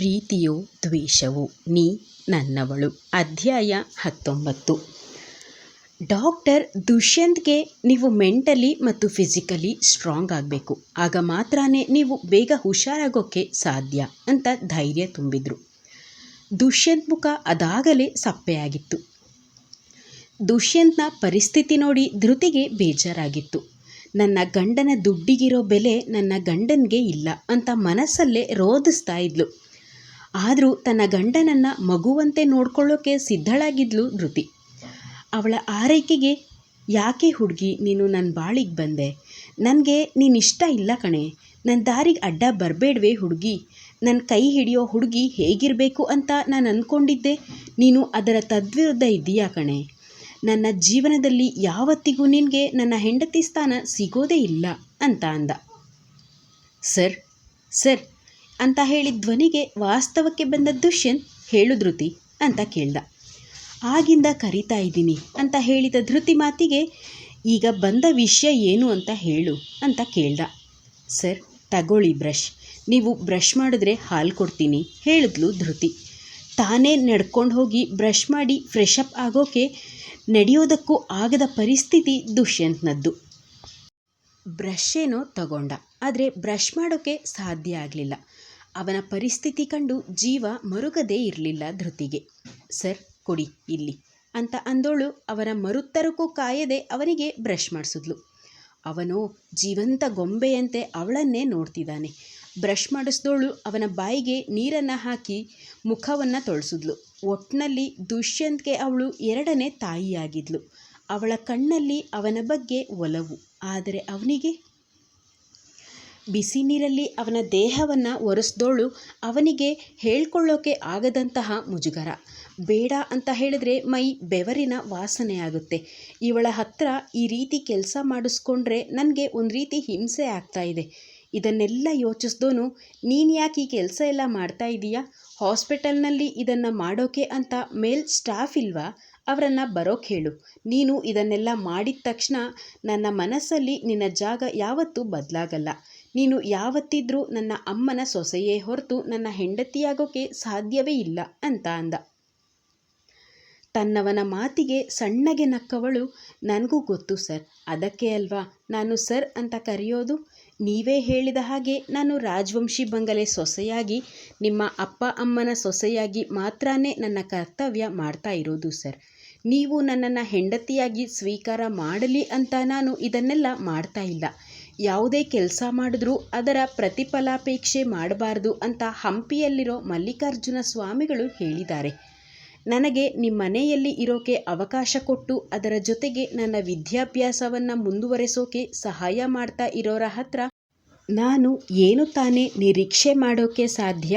ಪ್ರೀತಿಯೋ ದ್ವೇಷವೋ ನೀ ನನ್ನವಳು. ಅಧ್ಯಾಯ ಹತ್ತೊಂಬತ್ತು. ಡಾಕ್ಟರ್ ದುಷ್ಯಂತ್ಗೆ ನೀವು ಮೆಂಟಲಿ ಮತ್ತು ಫಿಸಿಕಲಿ ಸ್ಟ್ರಾಂಗ್ ಆಗಬೇಕು. ಆಗ ಮಾತ್ರ ನೀವು ಬೇಗ ಹುಷಾರಾಗೋಕ್ಕೆ ಸಾಧ್ಯ ಅಂತ ಧೈರ್ಯ ತುಂಬಿದ್ರು. ದುಷ್ಯಂತ್ ಮುಖ ಅದಾಗಲೇ ಸಪ್ಪೆಯಾಗಿತ್ತು. ದುಷ್ಯಂತ್ನ ಪರಿಸ್ಥಿತಿ ನೋಡಿ ಧೃತಿಗೆ ಬೇಜಾರಾಗಿತ್ತು. ನನ್ನ ಗಂಡನ ದುಡ್ಡಿಗಿರೋ ಬೆಲೆ ನನ್ನ ಗಂಡನಿಗೆ ಇಲ್ಲ ಅಂತ ಮನಸ್ಸಲ್ಲೇ ರೋಧಿಸ್ತಾ ಇದ್ಲು. ಆದರೂ ತನ್ನ ಗಂಡನನ್ನು ಮಗುವಂತೆ ನೋಡ್ಕೊಳ್ಳೋಕೆ ಸಿದ್ಧಳಾಗಿದ್ಲು ಧೃತಿ ಅವಳ ಆರೈಕೆಗೆ, ಯಾಕೆ ಹುಡುಗಿ, ನೀನು ನನ್ನ ಬಾಳಿಗೆ ಬಂದೆ? ನನಗೆ ನೀನು ಇಷ್ಟ ಇಲ್ಲ ಕಣೆ. ನನ್ನ ದಾರಿಗೆ ಅಡ್ಡ ಬರಬೇಡ್ವೆ ಹುಡುಗಿ. ನನ್ನ ಕೈ ಹಿಡಿಯೋ ಹುಡುಗಿ ಹೇಗಿರಬೇಕು ಅಂತ ನಾನು ಅಂದ್ಕೊಂಡಿದ್ದೆ ನೀನು ಅದರ ತದ್ವಿರುದ್ಧ ಇದೆಯಾ ಕಣೆ? ನನ್ನ ಜೀವನದಲ್ಲಿ ಯಾವತ್ತಿಗೂ ನಿನಗೆ ನನ್ನ ಹೆಂಡತಿ ಸ್ಥಾನ ಸಿಗೋದೇ ಇಲ್ಲ ಅಂತ ಅಂದ. ಸರ್ ಸರ್ ಅಂತ ಹೇಳಿದ ಧ್ವನಿಗೆ ವಾಸ್ತವಕ್ಕೆ ಬಂದ ದುಷ್ಯಂತ್ ಹೇಳು ಧೃತಿ ಅಂತ ಕೇಳ್ದ. ಆಗಿಂದ ಕರಿತಾ ಇದ್ದೀನಿ ಅಂತ ಹೇಳಿದ ಧೃತಿ ಮಾತಿಗೆ, ಈಗ ಬಂದ ವಿಷಯ ಏನು ಅಂತ ಹೇಳು ಅಂತ ಕೇಳ್ದ. ಸರ್, ತಗೊಳ್ಳಿ ಬ್ರಷ್. ನೀವು ಬ್ರಷ್ ಮಾಡಿದ್ರೆ ಹಾಲು ಕೊಡ್ತೀನಿ ಹೇಳಿದ್ಲು ಧೃತಿ. ತಾನೇ ನಡ್ಕೊಂಡು ಹೋಗಿ ಬ್ರಷ್ ಮಾಡಿ ಫ್ರೆಶ್ ಆಗೋಕೆ ನಡೆಯೋದಕ್ಕೂ ಆಗದ ಪರಿಸ್ಥಿತಿ ದುಷ್ಯಂತ್ನದ್ದು. ಬ್ರಷ್ ಏನೋ ತಗೊಂಡ. ಆದರೆ ಬ್ರಷ್ ಮಾಡೋಕ್ಕೆ ಸಾಧ್ಯ ಆಗಲಿಲ್ಲ. ಅವನ ಪರಿಸ್ಥಿತಿ ಕಂಡು ಜೀವ ಮರುಗದೇ ಇರಲಿಲ್ಲ ಧೃತಿಗೆ. ಸರ್, ಕೊಡಿ, ಇಲ್ಲಿ ಅಂತ ಅಂದೋಳು ಅವನ ಮರುತ್ತರಕ್ಕೂ ಕಾಯದೆ ಅವನಿಗೆ ಬ್ರಷ್ ಮಾಡಿಸಿದ್ಲು. ಅವನು ಜೀವಂತ ಗೊಂಬೆಯಂತೆ ಅವಳನ್ನೇ ನೋಡ್ತಿದ್ದಾನೆ. ಬ್ರಷ್ ಮಾಡಿಸ್ದೋಳು ಅವನ ಬಾಯಿಗೆ ನೀರನ್ನು ಹಾಕಿ ಮುಖವನ್ನು ತೊಳೆಸಿದ್ಲು. ಒಟ್ಟಿನಲ್ಲಿ ದುಷ್ಯಂತ್ಗೆ ಅವಳು ಎರಡನೇ ತಾಯಿಯಾಗಿದ್ಲು. ಅವಳ ಕಣ್ಣಲ್ಲಿ ಅವನ ಬಗ್ಗೆ ಒಲವು. ಆದರೆ ಅವನಿಗೆ ಬಿಸಿ ನೀರಲ್ಲಿ ಅವನ ದೇಹವನ್ನು ಒರೆಸ್ದೋಳು ಅವನಿಗೆ ಹೇಳ್ಕೊಳ್ಳೋಕೆ ಆಗದಂತಹ ಮುಜುಗರ. ಬೇಡ ಅಂತ ಹೇಳಿದ್ರೆ ಮೈ ಬೆವರಿನ ವಾಸನೆ ಆಗುತ್ತೆ ಇವಳ ಹತ್ರ ಈ ರೀತಿ ಕೆಲಸ ಮಾಡಿಸ್ಕೊಂಡ್ರೆ ನನಗೆ ಒಂದು ರೀತಿ ಹಿಂಸೆ ಆಗ್ತಾ ಇದೆ. ಇದನ್ನೆಲ್ಲ ಯೋಚಿಸ್ದೋನು, ನೀನು ಯಾಕೆ ಈ ಕೆಲಸ ಎಲ್ಲ ಮಾಡ್ತಾ ಇದೀಯಾ? ಹಾಸ್ಪಿಟಲ್ನಲ್ಲಿ ಇದನ್ನು ಮಾಡೋಕೆ ಅಂತ ಮೇಲ್ ಸ್ಟಾಫ್ ಇಲ್ವಾ? ಅವರನ್ನು ಬರೋಕೆ ಹೇಳು. ನೀನು ಇದನ್ನೆಲ್ಲ ಮಾಡಿದ ತಕ್ಷಣ ನನ್ನ ಮನಸ್ಸಲ್ಲಿ ನಿನ್ನ ಜಾಗ ಯಾವತ್ತೂ ಬದಲಾಗಲ್ಲ. ನೀನು ಯಾವತ್ತಿದ್ರೂ ನನ್ನ ಅಮ್ಮನ ಸೊಸೆಯೇ ಹೊರತು ನನ್ನ ಹೆಂಡತಿಯಾಗೋಕೆ ಸಾಧ್ಯವೇ ಇಲ್ಲ ಅಂತ ಅಂದ. ತನ್ನವನ ಮಾತಿಗೆ ಸಣ್ಣಗೆ ನಕ್ಕವಳು, ನನಗೂ ಗೊತ್ತು ಸರ್, ಅದಕ್ಕೆ ಅಲ್ವಾ ನಾನು ಸರ್ ಅಂತ ಕರೆಯೋದು? ನೀವೇ ಹೇಳಿದ ಹಾಗೆ ನಾನು ರಾಜವಂಶಿ ಬಂಗಲೆ ಸೊಸೆಯಾಗಿ, ನಿಮ್ಮ ಅಪ್ಪ ಅಮ್ಮನ ಸೊಸೆಯಾಗಿ ಮಾತ್ರನೇ ನನ್ನ ಕರ್ತವ್ಯ ಮಾಡ್ತಾ ಇರೋದು ಸರ್. ನೀವು ನನ್ನನ್ನು ಹೆಂಡತಿಯಾಗಿ ಸ್ವೀಕಾರ ಮಾಡಲಿ ಅಂತ ನಾನು ಇದನ್ನೆಲ್ಲ ಮಾಡ್ತಾ ಇಲ್ಲ. ಯಾವುದೇ ಕೆಲಸ ಮಾಡಿದ್ರೂ ಅದರ ಪ್ರತಿಫಲಾಪೇಕ್ಷೆ ಮಾಡಬಾರ್ದು ಅಂತ ಹಂಪಿಯಲ್ಲಿರೋ ಮಲ್ಲಿಕಾರ್ಜುನ ಸ್ವಾಮಿಗಳು ಹೇಳಿದ್ದಾರೆ. ನನಗೆ ನಿಮ್ಮ ಮನೆಯಲ್ಲಿ ಇರೋಕೆ ಅವಕಾಶ ಕೊಟ್ಟು ಅದರ ಜೊತೆಗೆ ನನ್ನ ವಿದ್ಯಾಭ್ಯಾಸವನ್ನು ಮುಂದುವರೆಸೋಕೆ ಸಹಾಯ ಮಾಡ್ತಾ ಇರೋರ ಹತ್ರ ನಾನು ಏನು ತಾನೇ ನಿರೀಕ್ಷೆ ಮಾಡೋಕೆ ಸಾಧ್ಯ?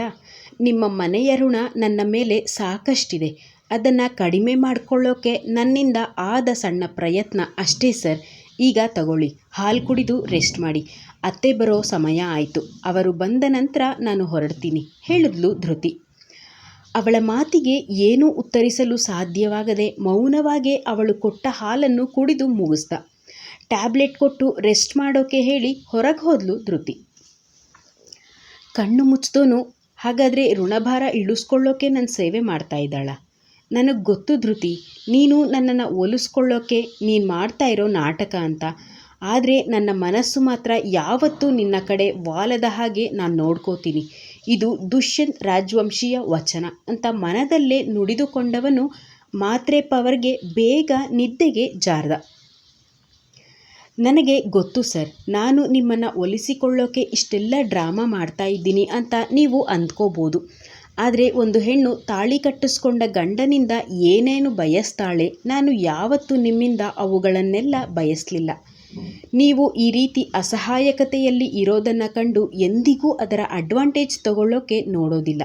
ನಿಮ್ಮ ಮನೆಯ ಋಣ ನನ್ನ ಮೇಲೆ ಸಾಕಷ್ಟಿದೆ. ಅದನ್ನು ಕಡಿಮೆ ಮಾಡಿಕೊಳ್ಳೋಕೆ ನನ್ನಿಂದ ಆದ ಸಣ್ಣ ಪ್ರಯತ್ನ ಅಷ್ಟೇ ಸರ್. ಈಗ ತಗೊಳ್ಳಿ, ಹಾಲು ಕುಡಿದು ರೆಸ್ಟ್ ಮಾಡಿ. ಅತ್ತೆ ಬರೋ ಸಮಯ ಆಯಿತು. ಅವರು ಬಂದ ನಂತರ ನಾನು ಹೊರಡ್ತೀನಿ, ಹೇಳಿದ್ಲು ಧೃತಿ. ಅವಳ ಮಾತಿಗೆ ಏನೂ ಉತ್ತರಿಸಲು ಸಾಧ್ಯವಾಗದೆ ಮೌನವಾಗೇ ಅವಳು ಕೊಟ್ಟ ಹಾಲನ್ನು ಕುಡಿದು ಮುಗಿಸ್ದ. ಟ್ಯಾಬ್ಲೆಟ್ ಕೊಟ್ಟು ರೆಸ್ಟ್ ಮಾಡೋಕೆ ಹೇಳಿ ಹೊರಗೆ ಹೋದ್ಲು ಧೃತಿ. ಕಣ್ಣು ಮುಚ್ಚಿದೋನು, ಹಾಗಾದರೆ ಋಣಭಾರ ಇಳಿಸ್ಕೊಳ್ಳೋಕೆ ನನ್ನ ಸೇವೆ ಮಾಡ್ತಾ ಇದ್ದಾಳ. ನನಗೆ ಗೊತ್ತು ಧೃತಿ, ನೀನು ನನ್ನನ್ನು ಒಲಿಸ್ಕೊಳ್ಳೋಕೆ ನೀನು ಮಾಡ್ತಾ ಇರೋ ನಾಟಕ ಅಂತ. ಆದರೆ ನನ್ನ ಮನಸ್ಸು ಮಾತ್ರ ಯಾವತ್ತೂ ನಿನ್ನ ಕಡೆ ವಾಲದ ಹಾಗೆ ನಾನು ನೋಡ್ಕೋತೀನಿ. ಇದು ದುಷ್ಯಂತ್ ರಾಜವಂಶೀಯ ವಚನ ಅಂತ ಮನದಲ್ಲೇ ನುಡಿದುಕೊಂಡವನು ಮಾತ್ರೆ ಪವರ್ಗೆ ಬೇಗ ನಿದ್ದೆಗೆ ಜಾರ್ದ. ನನಗೆ ಗೊತ್ತು ಸರ್, ನಾನು ನಿಮ್ಮನ್ನು ಒಲಿಸಿಕೊಳ್ಳೋಕೆ ಇಷ್ಟೆಲ್ಲ ಡ್ರಾಮಾ ಮಾಡ್ತಾ ಇದ್ದೀನಿ ಅಂತ ನೀವು ಅಂದ್ಕೋಬೋದು. ಆದರೆ ಒಂದು ಹೆಣ್ಣು ತಾಳಿ ಕಟ್ಟಿಸ್ಕೊಂಡ ಗಂಡನಿಂದ ಏನೇನು ಬಯಸ್ತಾಳೆ, ನಾನು ಯಾವತ್ತೂ ನಿಮ್ಮಿಂದ ಅವುಗಳನ್ನೆಲ್ಲ ಬಯಸಲಿಲ್ಲ. ನೀವು ಈ ರೀತಿ ಅಸಹಾಯಕತೆಯಲ್ಲಿ ಇರೋದನ್ನು ಕಂಡು ಎಂದಿಗೂ ಅದರ ಅಡ್ವಾಂಟೇಜ್ ತಗೊಳ್ಳೋಕೆ ನೋಡೋದಿಲ್ಲ.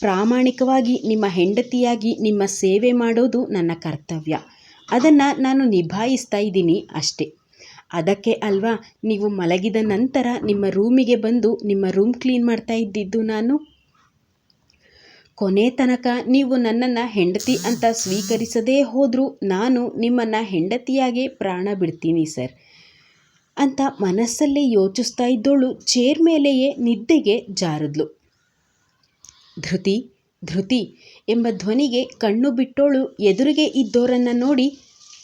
ಪ್ರಾಮಾಣಿಕವಾಗಿ ನಿಮ್ಮ ಹೆಂಡತಿಯಾಗಿ ನಿಮ್ಮ ಸೇವೆ ಮಾಡೋದು ನನ್ನ ಕರ್ತವ್ಯ. ಅದನ್ನು ನಾನು ನಿಭಾಯಿಸ್ತಾ ಇದ್ದೀನಿ ಅಷ್ಟೇ. ಅದಕ್ಕೆ ಅಲ್ವಾ, ನೀವು ಮಲಗಿದ ನಂತರ ನಿಮ್ಮ ರೂಮಿಗೆ ಬಂದು ನಿಮ್ಮ ರೂಮ್ ಕ್ಲೀನ್ ಮಾಡ್ತಾ ಇದ್ದಿದ್ದು ನಾನು? ಕೊನೆ ತನಕ ನೀವು ನನ್ನನ್ನು ಹೆಂಡತಿ ಅಂತ ಸ್ವೀಕರಿಸದೇ ಹೋದರೂ ನಾನು ನಿಮ್ಮನ್ನು ಹೆಂಡತಿಯಾಗೇ ಪ್ರಾಣ ಬಿಡ್ತೀನಿ, ಸರ್. ಅಂತ ಮನಸ್ಸಲ್ಲೇ ಯೋಚಿಸ್ತಾ ಇದ್ದೋಳು ಚೇರ್ ಮೇಲೆಯೇ ನಿದ್ದೆಗೆ ಜಾರದ್ಲು. ಧೃತಿ ಧೃತಿ ಎಂಬ ಧ್ವನಿಗೆ ಕಣ್ಣು ಬಿಟ್ಟೋಳು ಎದುರಿಗೆ ಇದ್ದೋರನ್ನು ನೋಡಿ,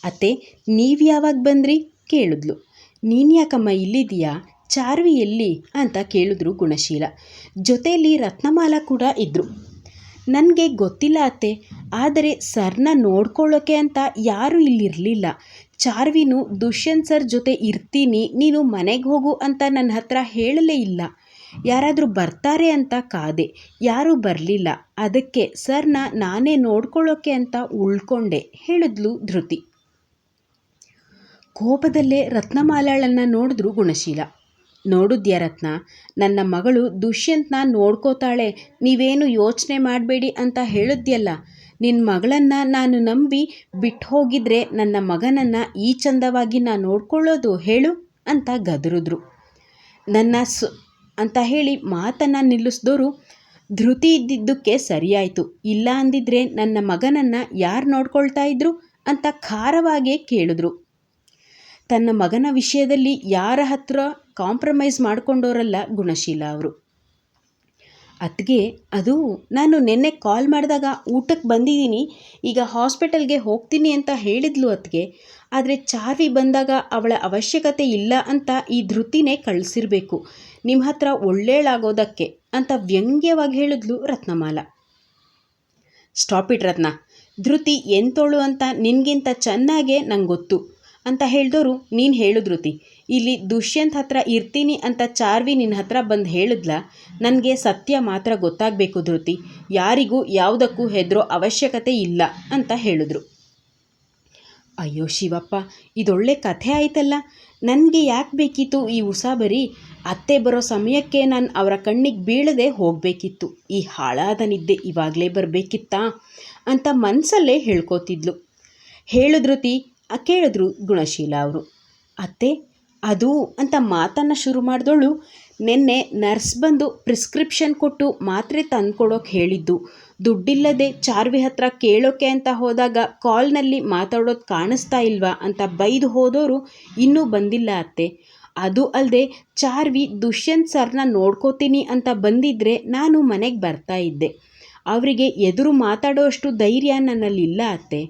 ಅತ್ತೆ, ನೀವು ಯಾವಾಗ ಬಂದ್ರಿ? ಕೇಳಿದ್ಲು. ನೀನ್ಯಾಕಮ್ಮ ಇಲ್ಲಿದೆಯಾ ಚಾರ್ವಿ ಎಲ್ಲಿ ಅಂತ ಕೇಳಿದ್ರು ಗುಣಶೀಲ. ಜೊತೆಯಲ್ಲಿ ರತ್ನಮಾಲ ಕೂಡ ಇದ್ದರು ನನಗೆ ಗೊತ್ತಿಲ್ಲ ಅತ್ತೆ. ಆದರೆ ಸರ್ನ ನೋಡ್ಕೊಳ್ಳೋಕೆ ಅಂತ ಯಾರೂ ಇಲ್ಲಿರಲಿಲ್ಲ. ಚಾರ್ವಿನು ದುಷ್ಯಂತ್ ಸರ್ ಜೊತೆ ಇರ್ತೀನಿ, ನೀನು ಮನೆಗೆ ಹೋಗು ಅಂತ ನನ್ನ ಹತ್ರ ಹೇಳಲೇ ಇಲ್ಲ. ಯಾರಾದರೂ ಬರ್ತಾರೆ ಅಂತ ಕಾದೆ. ಯಾರೂ ಬರಲಿಲ್ಲ. ಅದಕ್ಕೆ ಸರ್ನ ನಾನೇ ನೋಡ್ಕೊಳ್ಳೋಕೆ ಅಂತ ಉಳ್ಕೊಂಡೆ, ಹೇಳಿದ್ಲು ಧೃತಿ. ಕೋಪದಲ್ಲೇ ರತ್ನಮಾಲಾಳನ್ನು ನೋಡಿದ್ರು ಗುಣಶೀಲ. ನೋಡಿದ್ಯಾ ರತ್ನ? ನನ್ನ ಮಗಳು ದುಷ್ಯಂತ್ನ ನೋಡ್ಕೋತಾಳೆ, ನೀವೇನು ಯೋಚನೆ ಮಾಡಬೇಡಿ ಅಂತ ಹೇಳಿದ್ಯಲ್ಲ? ನಿನ್ನ ಮಗಳನ್ನು ನಾನು ನಂಬಿ ಬಿಟ್ಟು ಹೋಗಿದ್ರೆ ನನ್ನ ಮಗನನ್ನು ಈ ಚಂದವಾಗಿ ನಾನು ನೋಡ್ಕೊಳ್ಳೋದು ಹೇಳು ಅಂತ ಗದರಿದ್ರು. ನನ್ನ ಸು ಅಂತ ಹೇಳಿ ಮಾತನ್ನು ನಿಲ್ಲಿಸಿದವರು ಧೃತಿ ಇದ್ದಿದ್ದಕ್ಕೆ ಸರಿಯಾಯಿತು. ಇಲ್ಲ ಅಂದಿದ್ರೆ ನನ್ನ ಮಗನನ್ನು ಯಾರು ನೋಡ್ಕೊಳ್ತಾ ಇದ್ರು ಅಂತ ಖಾರವಾಗೇ ಕೇಳಿದ್ರು. ತನ್ನ ಮಗನ ವಿಷಯದಲ್ಲಿ ಯಾರ ಹತ್ರ ಕಾಂಪ್ರಮೈಸ್ ಮಾಡ್ಕೊಂಡೋರಲ್ಲ ಗುಣಶೀಲ ಅವರು. ಅತ್ತಿಗೆ ಅದು ನಾನು ನಿನ್ನೆ ಕಾಲ್ ಮಾಡಿದಾಗ ಊಟಕ್ಕೆ ಬಂದಿದ್ದೀನಿ, ಈಗ ಹಾಸ್ಪಿಟಲ್ಗೆ ಹೋಗ್ತೀನಿ ಅಂತ ಹೇಳಿದ್ಲು ಅತ್ತಿಗೆ. ಆದರೆ ಚಾರ್ವಿ ಬಂದಾಗ ಅವಳ ಅವಶ್ಯಕತೆ ಇಲ್ಲ ಅಂತ ಈ ಧೃತಿನೇ ಕಳಿಸಿರ್ಬೇಕು. ನಿಮ್ಮ ಹತ್ರ ಒಳ್ಳೇಳಾಗೋದಕ್ಕೆ ಅಂತ ವ್ಯಂಗ್ಯವಾಗಿ ಹೇಳಿದ್ಲು ರತ್ನಮಾಲ. ಸ್ಟಾಪ್ ಇಟ್ ರತ್ನ, ಧೃತಿ ಎಂತೋಳು ಅಂತ ನಿನಗಿಂತ ಚೆನ್ನಾಗೆ ನಂಗೆ ಗೊತ್ತು ಅಂತ ಹೇಳಿದವರು ನೀನು ಹೇಳು ಧೃತಿ. ಇಲ್ಲಿ ದುಷ್ಯಂತ್ ಹತ್ರ ಇರ್ತೀನಿ ಅಂತ ಚಾರ್ವಿ ನಿನ್ನ ಹತ್ರ ಬಂದು ಹೇಳಿದ್ಲ? ನನಗೆ ಸತ್ಯ ಮಾತ್ರ ಗೊತ್ತಾಗಬೇಕು ಧೃತಿ. ಯಾರಿಗೂ ಯಾವುದಕ್ಕೂ ಹೆದರೋ ಅವಶ್ಯಕತೆ ಇಲ್ಲ ಅಂತ ಹೇಳಿದ್ರು. ಅಯ್ಯೋ ಶಿವಪ್ಪ, ಇದೊಳ್ಳೆ ಕಥೆ ಆಯ್ತಲ್ಲ. ನನಗೆ ಯಾಕೆ ಬೇಕಿತ್ತು ಈ ಉಸಾಬರಿ? ಅತ್ತೆ ಬರೋ ಸಮಯಕ್ಕೆ ನಾನು ಅವರ ಕಣ್ಣಿಗೆ ಬೀಳದೆ ಹೋಗಬೇಕಿತ್ತು. ಈ ಹಾಳಾದ ನಿದ್ದೆ ಇವಾಗಲೇ ಬರಬೇಕಿತ್ತಾ ಅಂತ ಮನಸ್ಸಲ್ಲೇ ಹೇಳ್ಕೋತಿದ್ಲು. ಹೇಳಿದ್ರುತಿ ಕೇಳಿದ್ರು ಗುಣಶೀಲ ಅವರು. ಅತ್ತೆ ಅದು ಅಂತ ಮಾತನ್ನು ಶುರು ಮಾಡಿದವಳು ನಿನ್ನೆ ನರ್ಸ್ ಬಂದು ಪ್ರಿಸ್ಕ್ರಿಪ್ಷನ್ ಕೊಟ್ಟು ಮಾತ್ರೆ ತಂದ್ಕೊಡೋಕೆ ಹೇಳಿದ್ದು. ದುಡ್ಡಿಲ್ಲದೆ ಚಾರ್ವಿ ಹತ್ರ ಕೇಳೋಕೆ ಅಂತ ಹೋದಾಗ ಕಾಲ್ನಲ್ಲಿ ಮಾತಾಡೋದು ಕಾಣಿಸ್ತಾ ಇಲ್ವಾ ಅಂತ ಬೈದು ಹೋದವರು ಇನ್ನೂ ಬಂದಿಲ್ಲ ಅತ್ತೆ. ಅದು ಅಲ್ಲದೆ ಚಾರ್ವಿ ದುಷ್ಯಂತ್ ಸರ್ನ ನೋಡ್ಕೋತೀನಿ ಅಂತ ಬಂದಿದ್ದರೆ ನಾನು ಮನೆಗೆ ಬರ್ತಾ ಇದ್ದೆ. ಅವರಿಗೆ ಎದುರು ಮಾತಾಡೋಷ್ಟು ಧೈರ್ಯ ನನ್ನಲ್ಲಿಲ್ಲ ಅತ್ತೆ.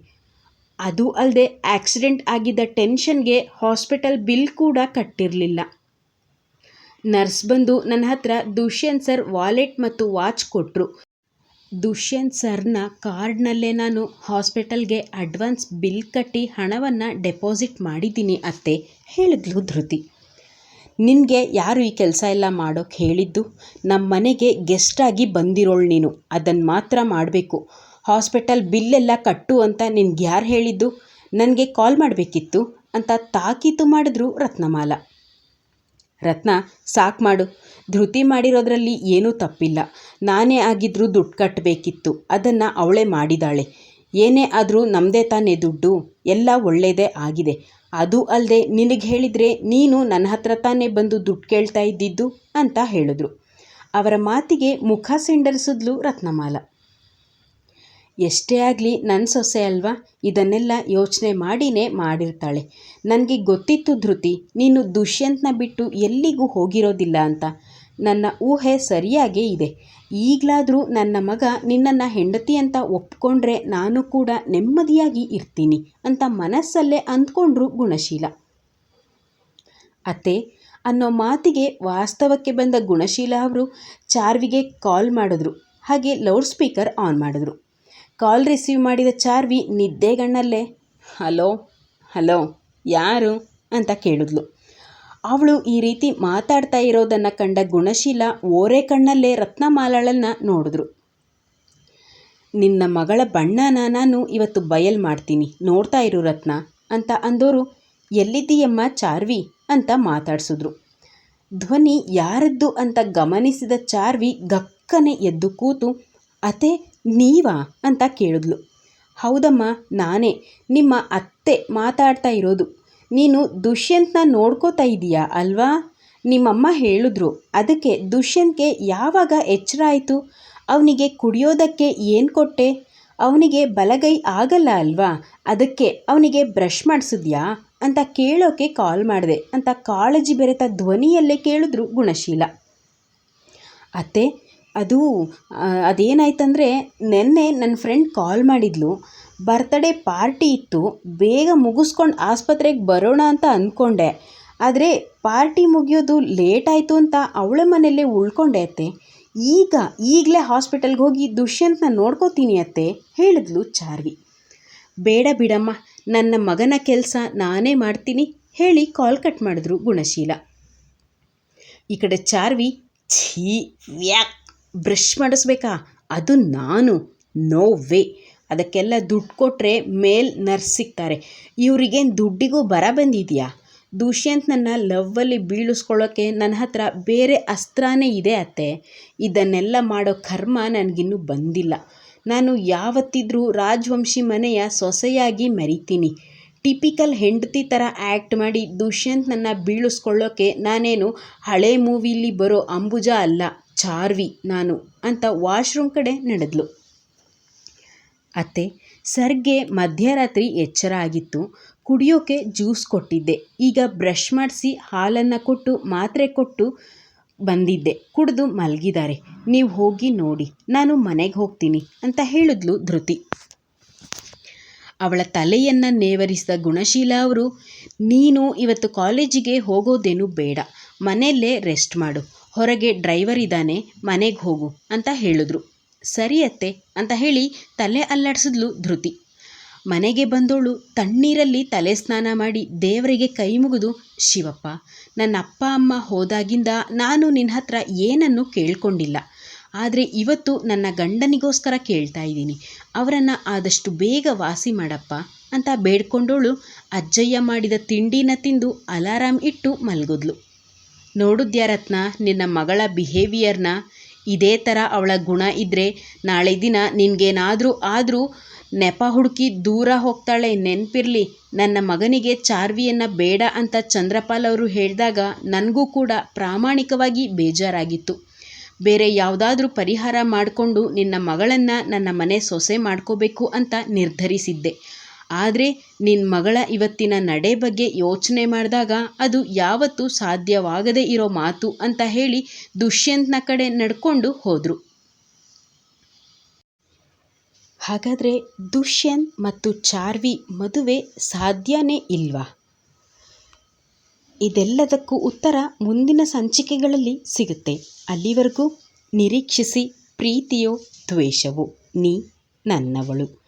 ಅದು ಅಲ್ಲದೆ ಆಕ್ಸಿಡೆಂಟ್ ಆಗಿದ್ದ ಟೆನ್ಷನ್ಗೆ ಹಾಸ್ಪಿಟಲ್ ಬಿಲ್ ಕೂಡ ಕಟ್ಟಿರಲಿಲ್ಲ. ನರ್ಸ್ ಬಂದು ನನ್ನ ಹತ್ರ ದುಷ್ಯಂತ್ ಸರ್ ವಾಲೆಟ್ ಮತ್ತು ವಾಚ್ ಕೊಟ್ಟರು ದುಷ್ಯಂತ್ ಸರ್ನ ಕಾರ್ಡ್ನಲ್ಲೇ ನಾನು ಹಾಸ್ಪಿಟಲ್ಗೆ ಅಡ್ವಾನ್ಸ್ ಬಿಲ್ ಕಟ್ಟಿ ಹಣವನ್ನು ಡೆಪಾಸಿಟ್ ಮಾಡಿದ್ದೀನಿ ಅತ್ತೆ, ಹೇಳಿದ್ಲು ಧೃತಿ. ನಿನಗೆ ಯಾರು ಈ ಕೆಲಸ ಎಲ್ಲ ಮಾಡೋಕ್ಕೆ ಹೇಳಿದ್ದು? ನಮ್ಮ ಮನೆಗೆ ಗೆಸ್ಟಾಗಿ ಬಂದಿರೋಳು ನೀನು ಅದನ್ನು ಮಾತ್ರ ಮಾಡಬೇಕು. ಹಾಸ್ಪಿಟಲ್ ಬಿಲ್ಲೆಲ್ಲ ಕಟ್ಟು ಅಂತ ನಿನ್ಗೆ ಯಾರು ಹೇಳಿದ್ದು? ನನಗೆ ಕಾಲ್ ಮಾಡಬೇಕಿತ್ತು ಅಂತ ತಾಕೀತು ಮಾಡಿದ್ರು ರತ್ನಮಾಲ. ರತ್ನ, ಸಾಕು ಮಾಡು. ಧೃತಿ ಮಾಡಿರೋದ್ರಲ್ಲಿ ಏನೂ ತಪ್ಪಿಲ್ಲ. ನಾನೇ ಆಗಿದ್ರೂ ದುಡ್ಡು ಕಟ್ಟಬೇಕಿತ್ತು ಅದನ್ನು ಅವಳೇ ಮಾಡಿದಾಳೆ. ಏನೇ ಆದರೂ ನಮ್ಮದೇ ತಾನೇ ದುಡ್ಡು. ಎಲ್ಲ ಒಳ್ಳೆಯದೇ ಆಗಿದೆ. ಅದು ಅಲ್ಲದೆ ನಿನಗೆ ಹೇಳಿದರೆ ನೀನು ನನ್ನ ಹತ್ರ ತಾನೇ ಬಂದು ದುಡ್ಡು ಕೇಳ್ತಾ ಇದ್ದಿದ್ದು ಅಂತ ಹೇಳಿದ್ರು. ಅವರ ಮಾತಿಗೆ ಮುಖ ಸಿಂಡರಿಸಿದ್ಲು ರತ್ನಮಾಲ. ಎಷ್ಟೇ ಆಗಲಿ ನನ್ನ ಸೊಸೆ ಅಲ್ವಾ? ಇದನ್ನೆಲ್ಲ ಯೋಚನೆ ಮಾಡಿನೇ ಮಾಡಿರ್ತಾಳೆ. ನನಗೆ ಗೊತ್ತಿತ್ತು ಧೃತಿ, ನೀನು ದುಷ್ಯಂತನ ಬಿಟ್ಟು ಎಲ್ಲಿಗೂ ಹೋಗಿರೋದಿಲ್ಲ ಅಂತ. ನನ್ನ ಊಹೆ ಸರಿಯಾಗೇ ಇದೆ. ಈಗಲಾದರೂ ನನ್ನ ಮಗ ನಿನ್ನನ್ನು ಹೆಂಡತಿ ಅಂತ ಒಪ್ಕೊಂಡ್ರೆ ನಾನು ಕೂಡ ನೆಮ್ಮದಿಯಾಗಿ ಇರ್ತೀನಿ ಅಂತ ಮನಸ್ಸಲ್ಲೇ ಅಂದ್ಕೊಂಡ್ರು ಗುಣಶೀಲ. ಅತ್ತೆ, ಅನ್ನೋ ಮಾತಿಗೆ ವಾಸ್ತವಕ್ಕೆ ಬಂದ ಗುಣಶೀಲ ಅವರು ಚಾರ್ವಿಗೆ ಕಾಲ್ ಮಾಡಿದ್ರು. ಹಾಗೆ ಲೌಡ್ ಸ್ಪೀಕರ್ ಆನ್ ಮಾಡಿದ್ರು. ಕಾಲ್ ರಿಸೀವ್ ಮಾಡಿದ ಚಾರ್ವಿ ನಿದ್ದೆಗಣ್ಣಲ್ಲೇ ಹಲೋ ಹಲೋ, ಯಾರು? ಅಂತ ಕೇಳಿದ್ಲು. ಅವಳು ಈ ರೀತಿ ಮಾತಾಡ್ತಾ ಇರೋದನ್ನು ಕಂಡ ಗುಣಶೀಲ ಓರೆ ಕಣ್ಣಲ್ಲೇ ರತ್ನಮಾಲಾಳನ್ನು ನೋಡಿದ್ರು. ನಿನ್ನ ಮಗಳ ಬಣ್ಣನ ನಾನು ಇವತ್ತು ಬಯಲ್ ಮಾಡ್ತೀನಿ, ನೋಡ್ತಾ ಇರು ರತ್ನ, ಅಂತ ಅಂದೋರು. ಎಲ್ಲಿದ್ದೀಯಮ್ಮ ಚಾರ್ವಿ? ಅಂತ ಮಾತಾಡಿಸಿದ್ರು. ಧ್ವನಿ ಯಾರದ್ದು? ಅಂತ ಗಮನಿಸಿದ ಚಾರ್ವಿ ಗಕ್ಕನೆ ಎದ್ದು ಕೂತು, ಅತೆ ನೀವಾ ಅಂತ ಕೇಳಿದ್ಲು. ಹೌದಮ್ಮ, ನಾನೇ. ನಿಮ್ಮ ಅತ್ತೆ ಮಾತಾಡ್ತಾ ಇರೋದು. ನೀನು ದುಷ್ಯಂತ್ನ ನೋಡ್ಕೋತಾ ಇದೀಯಾ ಅಲ್ವಾ? ನಿಮ್ಮಮ್ಮ ಹೇಳಿದ್ರು. ಅದಕ್ಕೆ ದುಷ್ಯಂತ್ಗೆ ಯಾವಾಗ ಎಚ್ಚರ ಆಯಿತು? ಅವನಿಗೆ ಕುಡಿಯೋದಕ್ಕೆ ಏನು ಕೊಟ್ಟೆ? ಅವನಿಗೆ ಬಲಗೈ ಆಗಲ್ಲ ಅಲ್ವಾ? ಅದಕ್ಕೆ ಅವನಿಗೆ ಬ್ರಷ್ ಮಾಡಿಸಿದ್ಯಾ? ಅಂತ ಕೇಳೋಕೆ ಕಾಲ್ ಮಾಡಿದೆ ಅಂತ ಕಾಳಜಿ ಬೆರೆತ ಧ್ವನಿಯಲ್ಲೇ ಕೇಳಿದ್ರು ಗುಣಶೀಲ. ಅತ್ತೆ ಅದು ಅದೇನಾಯ್ತಂದರೆ ನೆನ್ನೆ ನನ್ನ ಫ್ರೆಂಡ್ ಕಾಲ್ ಮಾಡಿದ್ಲು. ಬರ್ತಡೇ ಪಾರ್ಟಿ ಇತ್ತು. ಬೇಗ ಮುಗಿಸ್ಕೊಂಡು ಆಸ್ಪತ್ರೆಗೆ ಬರೋಣ ಅಂತ ಅಂದ್ಕೊಂಡೆ ಆದರೆ ಪಾರ್ಟಿ ಮುಗಿಯೋದು ಲೇಟ್ ಆಯಿತು ಅಂತ ಅವಳ ಮನೆಯಲ್ಲೇ ಉಳ್ಕೊಂಡೆ ಅತ್ತೆ. ಈಗ ಈಗಲೇ ಹಾಸ್ಪಿಟಲ್ಗೆ ಹೋಗಿ ದುಷ್ಯಂತನ ನೋಡ್ಕೋತೀನಿ ಅತ್ತೆ, ಹೇಳಿದ್ಲು ಚಾರ್ವಿ. ಬೇಡ ಬಿಡಮ್ಮ, ನನ್ನ ಮಗನ ಕೆಲಸ ನಾನೇ ಮಾಡ್ತೀನಿ ಹೇಳಿ ಕಾಲ್ ಕಟ್ ಮಾಡಿದ್ರು ಗುಣಶೀಲ. ಈ ಕಡೆ ಚಾರ್ವಿ, ಛೀ, ವ್ಯಾಕ್. ಬ್ರಷ್ ಮಾಡಿಸ್ಬೇಕಾ? ಅದು ನಾನು. No way. ಅದಕ್ಕೆಲ್ಲ ದುಡ್ಡು ಕೊಟ್ಟರೆ ಮೇಲ್ ನರ್ಸ್ ಸಿಗ್ತಾರೆ. ಇವರಿಗೇನು ದುಡ್ಡಿಗೂ ಬರ ಬಂದಿದೆಯಾ? ದುಷ್ಯಂತ್ನನ್ನು ಲವ್ವಲ್ಲಿ ಬೀಳಿಸ್ಕೊಳ್ಳೋಕ್ಕೆ ನನ್ನ ಹತ್ರ ಬೇರೆ ಅಸ್ತ್ರನೇ ಇದೆ ಅತ್ತೆ. ಇದನ್ನೆಲ್ಲ ಮಾಡೋ ಕರ್ಮ ನನಗಿನ್ನೂ ಬಂದಿಲ್ಲ. ನಾನು ಯಾವತ್ತಿದ್ರೂ ರಾಜವಂಶಿ ಮನೆಯ ಸೊಸೆಯಾಗಿ ಮೆರಿತೀನಿ. ಟಿಪಿಕಲ್ ಹೆಂಡತಿ ಥರ ಆ್ಯಕ್ಟ್ ಮಾಡಿ ದುಷ್ಯಂತ್ನನ್ನು ಬೀಳಿಸ್ಕೊಳ್ಳೋಕ್ಕೆ ನಾನೇನು ಹಳೆ ಮೂವಿಲಿ ಬರೋ ಅಂಬುಜ ಅಲ್ಲ. ಚಾರ್ವಿ ನಾನು ಅಂತ ವಾಶ್ರೂಮ್ ಕಡೆ ನಡೆದ್ಲು. ಅತ್ತೆ, ಸರ್ಗೆ ಮಧ್ಯರಾತ್ರಿ ಎಚ್ಚರ ಆಗಿತ್ತು. ಕುಡಿಯೋಕೆ ಜ್ಯೂಸ್ ಕೊಟ್ಟಿದ್ದೆ. ಈಗ ಬ್ರಷ್ ಮಾಡಿಸಿ ಹಾಲನ್ನು ಕೊಟ್ಟು ಮಾತ್ರೆ ಕೊಟ್ಟು ಬಂದಿದ್ದೆ. ಕುಡಿದು ಮಲಗಿದ್ದಾರೆ. ನೀವು ಹೋಗಿ ನೋಡಿ. ನಾನು ಮನೆಗೆ ಹೋಗ್ತೀನಿ ಅಂತ ಹೇಳಿದ್ಲು ಧೃತಿ. ಅವಳ ತಲೆಯನ್ನು ನೇವರಿಸಿದ ಗುಣಶೀಲ ಅವರು, ನೀನು ಇವತ್ತು ಕಾಲೇಜಿಗೆ ಹೋಗೋದೇನು ಬೇಡ. ಮನೆಯಲ್ಲೇ ರೆಸ್ಟ್ ಮಾಡು. ಹೊರಗೆ ಡ್ರೈವರ್ ಇದ್ದಾನೆ, ಮನೆಗೆ ಹೋಗು ಅಂತ ಹೇಳಿದ್ರು. ಸರಿ ಅತ್ತೆ ಅಂತ ಹೇಳಿ ತಲೆ ಅಲ್ಲಾಡಿಸಿದ್ಲು ಧೃತಿ. ಮನೆಗೆ ಬಂದೋಳು ತಣ್ಣೀರಲ್ಲಿ ತಲೆ ಸ್ನಾನ ಮಾಡಿ ದೇವರಿಗೆ ಕೈ ಮುಗಿದು, ಶಿವಪ್ಪ ನನ್ನ ಅಪ್ಪ ಅಮ್ಮ ಹೋದಾಗಿಂದ ನಾನು ನಿನ್ನ ಹತ್ರ ಏನನ್ನು ಕೇಳ್ಕೊಂಡಿಲ್ಲ. ಆದರೆ ಇವತ್ತು ನನ್ನ ಗಂಡನಿಗೋಸ್ಕರ ಕೇಳ್ತಾ ಇದ್ದೀನಿ. ಅವರನ್ನು ಆದಷ್ಟು ಬೇಗ ವಾಸಿ ಮಾಡಪ್ಪ ಅಂತ ಬೇಡ್ಕೊಂಡೋಳು ಅಜ್ಜಯ್ಯ ಮಾಡಿದ ತಿಂಡಿನ ತಿಂದು ಅಲಾರಾಮ್ ಇಟ್ಟು ಮಲಗಿದ್ಲು. ನೋಡಿದ್ಯಾ ರತ್ನ ನಿನ್ನ ಮಗಳ ಬಿಹೇವಿಯರ್ನ ಇದೇ ಥರ ಅವಳ ಗುಣ ಇದ್ದರೆ ನಾಳೆ ದಿನ ನಿನಗೇನಾದರೂ ಆದರೂ ನೆಪ ಹುಡುಕಿ ದೂರ ಹೋಗ್ತಾಳೆ ನೆನಪಿರಲಿ. ನನ್ನ ಮಗನಿಗೆ ಚಾರ್ವಿಯನ್ನು ಬೇಡ ಅಂತ ಚಂದ್ರಪಾಲ್ ಅವರು ಹೇಳಿದಾಗ ನನಗೂ ಕೂಡ ಪ್ರಾಮಾಣಿಕವಾಗಿ ಬೇಜಾರಾಗಿತ್ತು. ಬೇರೆ ಯಾವುದಾದ್ರೂ ಪರಿಹಾರ ಮಾಡಿಕೊಂಡು ನಿನ್ನ ಮಗಳನ್ನು ನನ್ನ ಮನೆ ಸೊಸೆ ಮಾಡ್ಕೋಬೇಕು ಅಂತ ನಿರ್ಧರಿಸಿದ್ದೆ. ಆದರೆ ನಿನ್ನ ಮಗಳ ಇವತ್ತಿನ ನಡೆ ಬಗ್ಗೆ ಯೋಚನೆ ಮಾಡಿದಾಗ ಅದು ಯಾವತ್ತೂ ಸಾಧ್ಯವಾಗದೇ ಇರೋ ಮಾತು ಅಂತ ಹೇಳಿ ದುಷ್ಯಂತ್ನ ಕಡೆ ನಡ್ಕೊಂಡು ಹೋದರು. ಹಾಗಾದರೆ ದುಷ್ಯಂತ್ ಮತ್ತು ಚಾರ್ವಿ ಮದುವೆ ಸಾಧ್ಯನೇ ಇಲ್ವಾ? ಇದೆಲ್ಲದಕ್ಕೂ ಉತ್ತರ ಮುಂದಿನ ಸಂಚಿಕೆಗಳಲ್ಲಿ ಸಿಗುತ್ತೆ. ಅಲ್ಲಿವರೆಗೂ ನಿರೀಕ್ಷಿಸಿ, ಪ್ರೀತಿಯೋ ದ್ವೇಷವೋ, ನೀ ನನ್ನವಳು.